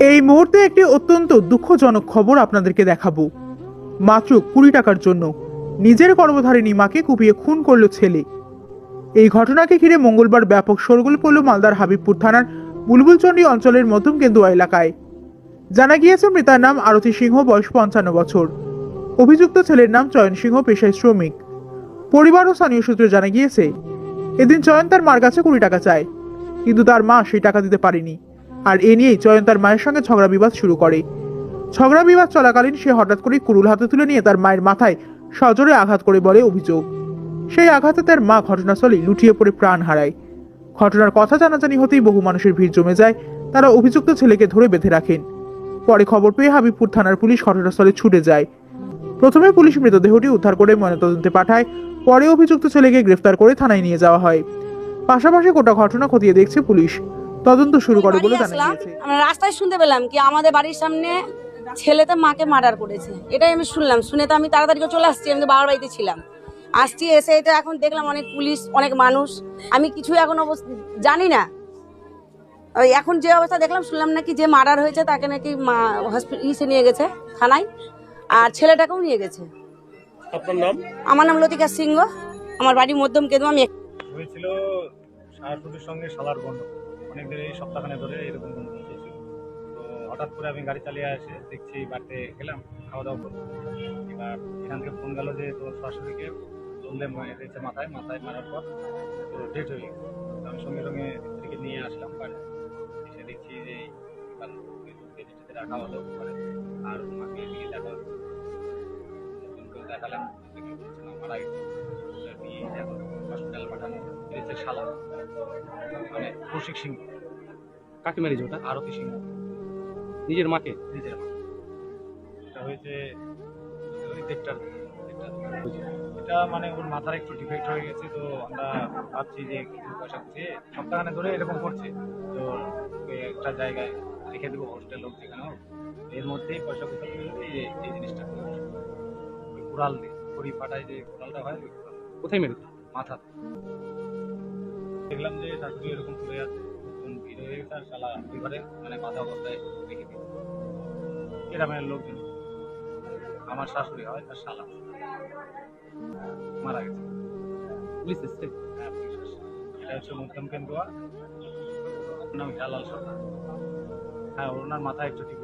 এই মুহূর্তে একটি অত্যন্ত দুঃখজনক খবর আপনাদেরকে দেখাবো। মাত্র কুড়ি টাকার জন্য। নিজের কর্মধারিণী মাকে কুপিয়ে খুন করল ছেলে। এই ঘটনাকে ঘিরে মঙ্গলবার ব্যাপক শোরগোল পড়ল মালদার হাবিবপুর থানার বুলবুলচন্ডী অঞ্চলের মধ্যমকেন্দু এলাকায়। জানা গিয়েছে, মৃতার নাম আরতি সিংহ, বয়স পঞ্চান্ন বছর। অভিযুক্ত ছেলের নাম চয়ন সিংহ, পেশায় শ্রমিক। পরিবার ও স্থানীয় সূত্রে জানা গিয়েছে, এদিন চয়ন তার মার কাছে কুড়ি টাকা চায়, কিন্তু তার মা সেই টাকা দিতে পারেনি। আর এ নিয়েই চয়ন তার মায়ের সঙ্গে ঝগড়া বিবাদ শুরু করে। ঝগড়া বিবাদ চলাকালীন সে হঠাৎ করে কুরুল হাতে তুলে নিয়ে তার মায়ের মাথায় সজোরে আঘাত করে বলে অভিযোগ। সেই আঘাতে তার মা ঘটনাস্থলেই লুটিয়ে পড়ে প্রাণ হারায়। ঘটনার কথা জানাজানি হতেই বহু মানুষের ভিড় জমে যায়, তারা অভিযুক্ত ছেলেকে ধরে বেঁধে রাখেন। পরে খবর পেয়ে হাবিবপুর থানার পুলিশ ঘটনাস্থলে ছুটে যায়। প্রথমে পুলিশ মৃতদেহটি উদ্ধার করে ময়নাতদন্তে পাঠায়, পরে অভিযুক্ত ছেলেকে গ্রেফতার করে থানায় নিয়ে যাওয়া হয়। পাশাপাশি গোটা ঘটনা খতিয়ে দেখছে পুলিশ। তদন্ত শুরু করে বলে জানা গিয়েছে। আমরা রাস্তায় শুনতে পেলাম কি আমাদের বাড়ির সামনে ছেলেতে মাকে মার্ডার করেছে। এটাই আমি শুনলাম শুনে তো আমি তাড়াতাড়ি করে চলে আসছি আমি তো বাবার বাড়িতে ছিলাম। আসছি এসে তো এখন দেখলাম অনেক পুলিশ অনেক মানুষ। আমি কিছুই এখন অবস্থা জানি না। ওই এখন যে অবস্থা দেখলাম শুনলাম নাকি যে মার্ডার হয়েছে তাকে নাকি হসপিটাল ইসে নিয়ে গেছে থানায়। আর ছেলেটাকেও নিয়ে গেছে। আপনার নাম? আমার নাম লতিকা সিংহ। আমার বাড়ি মধ্যম কেদু আমি হয়েছিল শাশুড়ির সঙ্গে শালার গন্ডগোল অনেকদিন এই সপ্তাহখানে ধরে এরকম চলছিল তো হঠাৎ করে আমি গাড়ি চালিয়ে এসে দেখছি বাড়িতে গেলাম খাওয়া দাওয়া করব এবার এখান থেকে ফোন গেল যে তোর শাশুড়িকে দোললে মেরেছে মাথায় মাথায় মারার পর তো ডেট হয়ে গেছে আমি সঙ্গে সঙ্গে থেকে নিয়ে আসলাম বাড়ি। এসে দেখছি যে রাখা হলো আর মাকে নিয়ে দেখা দেখালাম মারা গেছে। এখন হসপিটাল পাঠানো হয়েছে শালা। মানে কৌশিক সিংহ। কাকে মেরেছে ওটা? আরতি সিংহ। নিজের মাকে? নিজের মা। এটা হয়েছে ওই দেড়টার এটা মানে ওর মাথার একটু ডিফেক্ট হয়ে গেছে তো আমরা ভাবছি যে কিছু পয়সা চেয়ে সপ্তাহখানে ধরে এরকম করছে। তো একটা জায়গায় রেখে দেবো হোস্টেল হোক যেখানে হোক। এর মধ্যেই পয়সা কোথাও এই এই জিনিসটা। কুড়াল দিয়ে খড়ি ফাটায় যে কুড়ালটা হয় কোথায় মেরেছে? মাথা। দেখলাম যে শাশুড়ি এরকম পড়ে আছে ভিড় হয়ে গেছে আর শালা এবারে মানে মাথা অবস্থায় রেখে দিই গ্রামের লোকজন আমার শাশুড়ি হয় তার শালা। মারা গেছে। পুলিশ এসছে? হ্যাঁ, পুলিশ আসছে। এটা হচ্ছে মধ্যম কেন্দুয়া ওর নাম হেলাল সরকার। হ্যাঁ ওনার মাথায় একটু ঠিক